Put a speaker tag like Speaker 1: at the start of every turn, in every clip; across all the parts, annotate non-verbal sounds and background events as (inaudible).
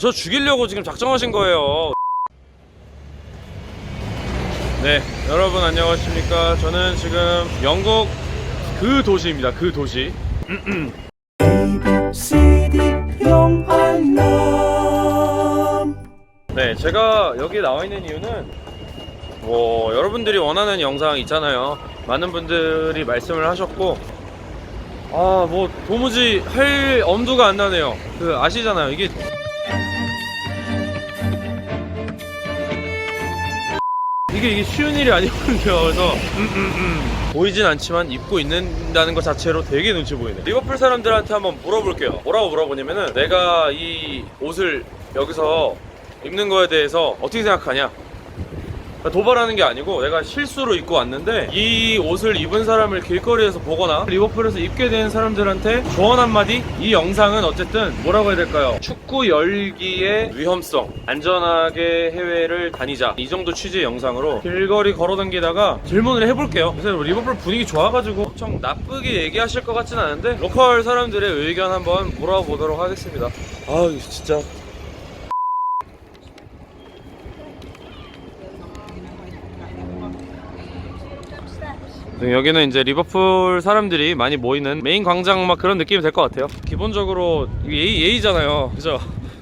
Speaker 1: 저 죽이려고 지금 작정하신 거예요. 네, 여러분 안녕하십니까? 저는 지금 영국 그 도시입니다. 그 도시. 네, 제가 여기 나와 있는 이유는 뭐 여러분들이 원하는 영상 있잖아요. 많은 분들이 말씀을 하셨고 아, 뭐 도무지 할 엄두가 안 나네요. 그 아시잖아요. 이게 이게 이게 쉬운 일이 아니거든요. 그래서 음, 음, 음. 보이진 않지만 입고 있는다는 것 자체로 되게 눈치 보이네. 리버풀 사람들한테 한번 물어볼게요. 뭐라고 물어보냐면은 내가 이 옷을 여기서 입는 거에 대해서 어떻게 생각하냐? 도발하는 게 아니고 내가 실수로 입고 왔는데 이 옷을 입은 사람을 길거리에서 보거나 리버풀에서 입게 된 사람들한테 조언 한마디? 이 영상은 어쨌든 뭐라고 해야 될까요? 축구 열기의 위험성 안전하게 해외를 다니자 이 정도 취지의 영상으로 길거리 걸어다니다가 질문을 해볼게요 그래서 리버풀 분위기 좋아가지고 엄청 나쁘게 얘기하실 것 같진 않은데 로컬 사람들의 의견 한번 물어보도록 하겠습니다 아 진짜 여기는 이제 리버풀 사람들이 많이 모이는 메인 광장 막 그런 느낌이 될 것 같아요. 기본적으로 예의, 예의잖아요. 그죠?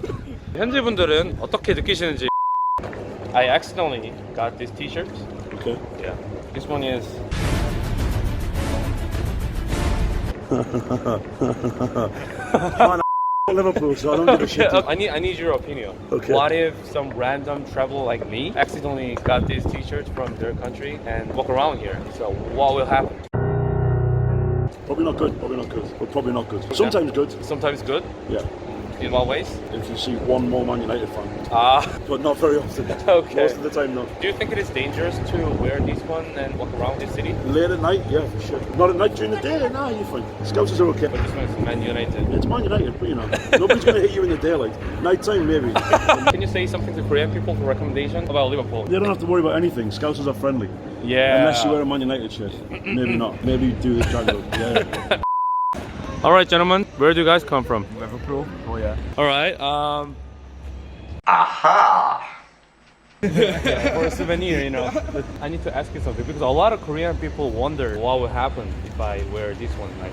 Speaker 1: (laughs) 현지 분들은 어떻게 느끼시는지. I accidentally got this t-shirt.
Speaker 2: Okay.
Speaker 1: Yeah. This one is (laughs)
Speaker 2: Liverpool, so I don't give a shit.
Speaker 1: I need I need your opinion.
Speaker 2: Okay.
Speaker 1: What if some random traveler like me accidentally got these t-shirts from their country and walk around here? So what will happen?
Speaker 2: Probably not good. Probably not good. But probably not good. Sometimes good.
Speaker 1: Sometimes good.
Speaker 2: Yeah.
Speaker 1: In what ways?
Speaker 2: If you see one more Man United fan,
Speaker 1: Ah.
Speaker 2: but not very often. (laughs)
Speaker 1: Okay.
Speaker 2: Most of the time, no.
Speaker 1: Do you think it is dangerous to wear this one and walk around the city?
Speaker 2: Late at night, yeah, for sure. Not at night during the day. Nah, you're fine. Scousers are okay.
Speaker 1: But this one is Man United.
Speaker 2: It's Man United, but you know, nobody's gonna hit you in the daylight. Night time, maybe. (laughs)
Speaker 1: Can you say something to Korean people for recommendation about Liverpool?
Speaker 2: They don't have to worry about anything. Scousers are friendly.
Speaker 1: Yeah.
Speaker 2: Unless you wear a Man United shirt. Maybe not. Maybe you do the drag. (laughs) Yeah.
Speaker 1: All right, gentlemen. Where do you guys come from?
Speaker 2: Liverpool. Oh yeah.
Speaker 1: All right. Um. Aha. (laughs) for a souvenir, you know, but I need to ask you something because a lot of Korean people wonder what will happen if I wear this one. Like,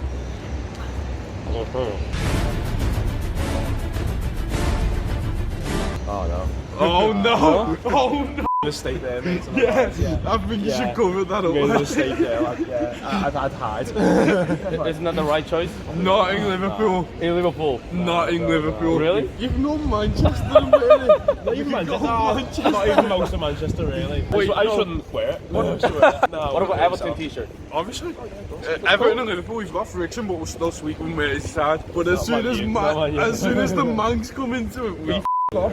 Speaker 1: oh no. (laughs)
Speaker 3: Oh no! (laughs) Oh no!
Speaker 4: Mistake there, mate. (laughs)
Speaker 3: Yeah, I think you
Speaker 4: Yeah.
Speaker 3: should cover that
Speaker 4: Made a
Speaker 3: up.
Speaker 4: mistake there, like, (laughs) yeah. I- I've had hide. (laughs)
Speaker 1: Isn't that the right choice?
Speaker 3: Not in Liverpool.
Speaker 1: In Liverpool.
Speaker 3: Not in Liverpool.
Speaker 1: Really?
Speaker 3: You've known Manchester, really.
Speaker 4: Not even Manchester. Not even most of Manchester, really. I,
Speaker 3: Wait,
Speaker 4: I
Speaker 3: no.
Speaker 4: shouldn't wear it. I shouldn't wear it. No,
Speaker 1: What about
Speaker 4: I
Speaker 1: Everton T-shirt?
Speaker 3: Obviously. Uh, Everton and Liverpool, we've got friction, but we're still sweet with Merseyside. But as soon as Ma-
Speaker 4: not like you.
Speaker 3: as soon as the Manx come into it, we f- off.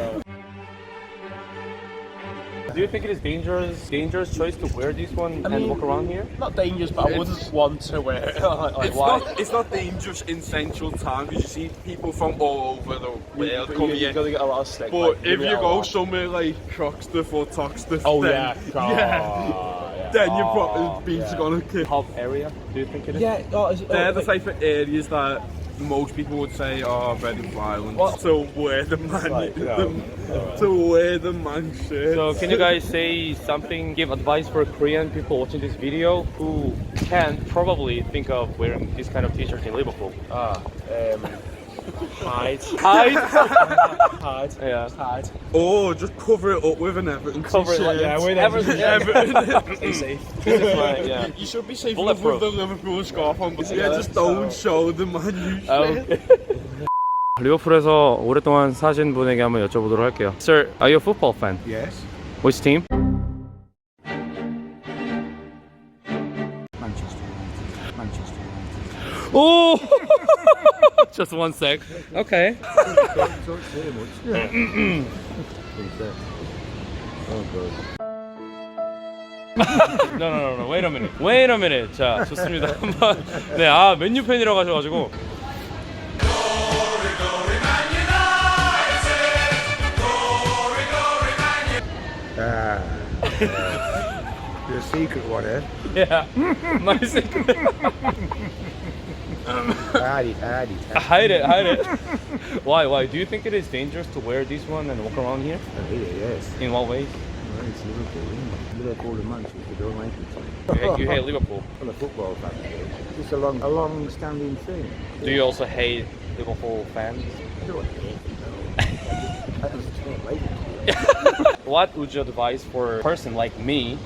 Speaker 1: Do you think it is dangerous, dangerous choice to wear this one and
Speaker 4: mean-
Speaker 1: walk around here?
Speaker 4: Not dangerous, but I wouldn't want to wear it. like, (laughs) like,
Speaker 3: It's
Speaker 4: why?
Speaker 3: not, it's not dangerous in central town because you see people from all over the world
Speaker 4: But
Speaker 3: come
Speaker 4: you,
Speaker 3: here.
Speaker 4: you're gonna get a lot of stick.
Speaker 3: But
Speaker 4: like,
Speaker 3: if you go
Speaker 4: lot.
Speaker 3: somewhere like Croxteth or Toxteth,
Speaker 4: Oh
Speaker 3: then,
Speaker 4: yeah. (laughs)
Speaker 3: yeah,
Speaker 4: Oh, yeah.
Speaker 3: then your
Speaker 4: Oh,
Speaker 3: property beats
Speaker 4: yeah.
Speaker 3: gonna kick.
Speaker 1: Pub area? Do you think it is?
Speaker 4: Yeah, oh, is it,
Speaker 3: They're
Speaker 4: oh,
Speaker 3: the
Speaker 4: like-
Speaker 3: type of areas that most people would say are very violent.
Speaker 4: What?
Speaker 3: So wear the man,
Speaker 4: Right,
Speaker 3: the,
Speaker 4: yeah. (laughs)
Speaker 3: to wear the man shirt.
Speaker 1: So can you guys say something, give advice for Korean people watching this video who can probably think of wearing this kind of t-shirt in Liverpool?
Speaker 4: Ah, um, hide.
Speaker 1: Hide?
Speaker 4: Hide.
Speaker 1: yeah.
Speaker 4: Hide.
Speaker 3: or just cover it up with an Everton
Speaker 1: Cover it like-.
Speaker 4: Yeah, with
Speaker 1: Everton.
Speaker 3: Everton.
Speaker 4: Stay safe.
Speaker 1: Right, yeah.
Speaker 3: You should be safe with the Liverpool scarf on, but
Speaker 4: Yeah,
Speaker 3: yeah, just don't
Speaker 4: so-
Speaker 3: show the Man U.
Speaker 1: Okay. 리버풀에서 오랫동안 사신 분에게 한번 여쭤보도록 할게요. Sir, are you a football fan?
Speaker 3: Yes.
Speaker 1: Which team? Oh! Just one sec. Okay.
Speaker 3: Don't say much.
Speaker 1: No, no, no, no. Wait a minute. Wait a minute. 자, 좋습니다. 한번. 네, 아, 맨유 팬이라고 하셔가지고.
Speaker 3: Your secret one, eh?
Speaker 1: Yeah. My secret.
Speaker 5: Howdy, howdy. (laughs)
Speaker 1: Hide it, hide it. why, why? Do you think it is dangerous to wear this one and walk around here?
Speaker 5: Yes.
Speaker 1: In what ways?
Speaker 5: Well, it's Liverpool, isn't it? Liverpool Manchester don't like each
Speaker 1: You hate, you hate Liverpool. (laughs)
Speaker 5: Well, a football fan. It's a long, a long-standing thing.
Speaker 1: Do you also hate Liverpool fans? (laughs)
Speaker 5: I don't hate it, no. I just don't like it.
Speaker 1: What would you advise for a person like me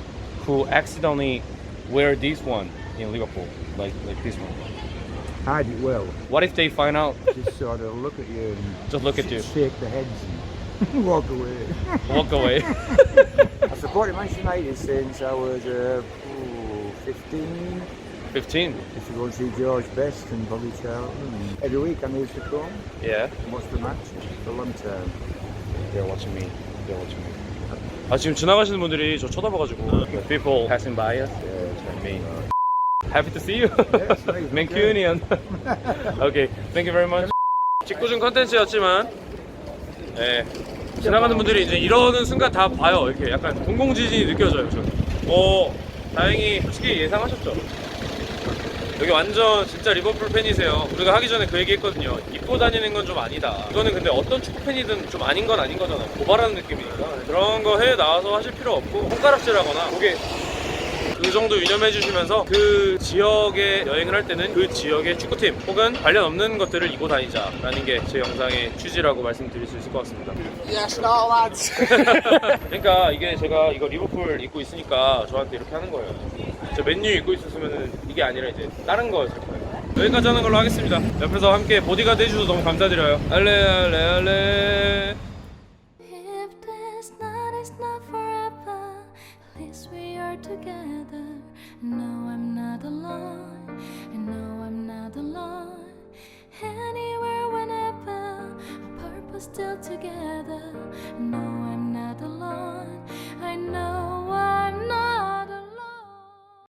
Speaker 1: who accidentally wear this one in Liverpool, like like this one?
Speaker 5: Hide it well.
Speaker 1: What if they find out?
Speaker 5: Just sort of look at you and
Speaker 1: Just look at you,
Speaker 5: shake the heads and (laughs) walk away.
Speaker 1: walk away. (laughs)
Speaker 5: I've supported Manchester United since I was uh, ooh, 15.
Speaker 1: 15.
Speaker 5: Used to go and see George Best and Bobby Charlton. And every week I used to come
Speaker 1: Yeah.
Speaker 5: and watch the match for a long time.
Speaker 1: They're watching me. They're watching me. 아 지금 지나가시는 분들이 저 쳐다봐가지고 people passing by us. Yeah, me. Happy to see you. Mancunian. (laughs) okay, thank you very much. 직구준 컨텐츠였지만, 네, 지나가는 분들이 이제 이러는 순간 다 봐요. 이렇게 약간 공공지진이 느껴져요. 저는. 어, 다행히 솔직히 예상하셨죠? 여기 완전 진짜 리버풀 팬이세요. 우리가 하기 전에 그 얘기 했거든요. 입고 다니는 건 좀 아니다. 이거는 근데 어떤 축구 팬이든 좀 아닌 건 아닌 거잖아요. 고발하는 느낌이니까. 그런 거 해외 나와서 하실 필요 없고, 손가락질 하거나, 고개 그 정도 유념해 주시면서 그 지역에 여행을 할 때는 그 지역의 축구팀 혹은 관련 없는 것들을 입고 다니자라는 게 제 영상의 취지라고 말씀드릴 수 있을 것 같습니다.
Speaker 3: Yes, no, lads. (laughs)
Speaker 1: 그러니까 이게 제가 이거 리버풀 입고 있으니까 저한테 이렇게 하는 거예요. 저 맨유 입고 있었으면 이게 아니라 이제 다른 거였을 거예요. 여기까지 하는 걸로 하겠습니다. 옆에서 함께 보디가드 해주셔서 너무 감사드려요. 알레 알레 알레
Speaker 6: alone. Anywhere, whenever, our purpose still together. No, I'm not alone. I know.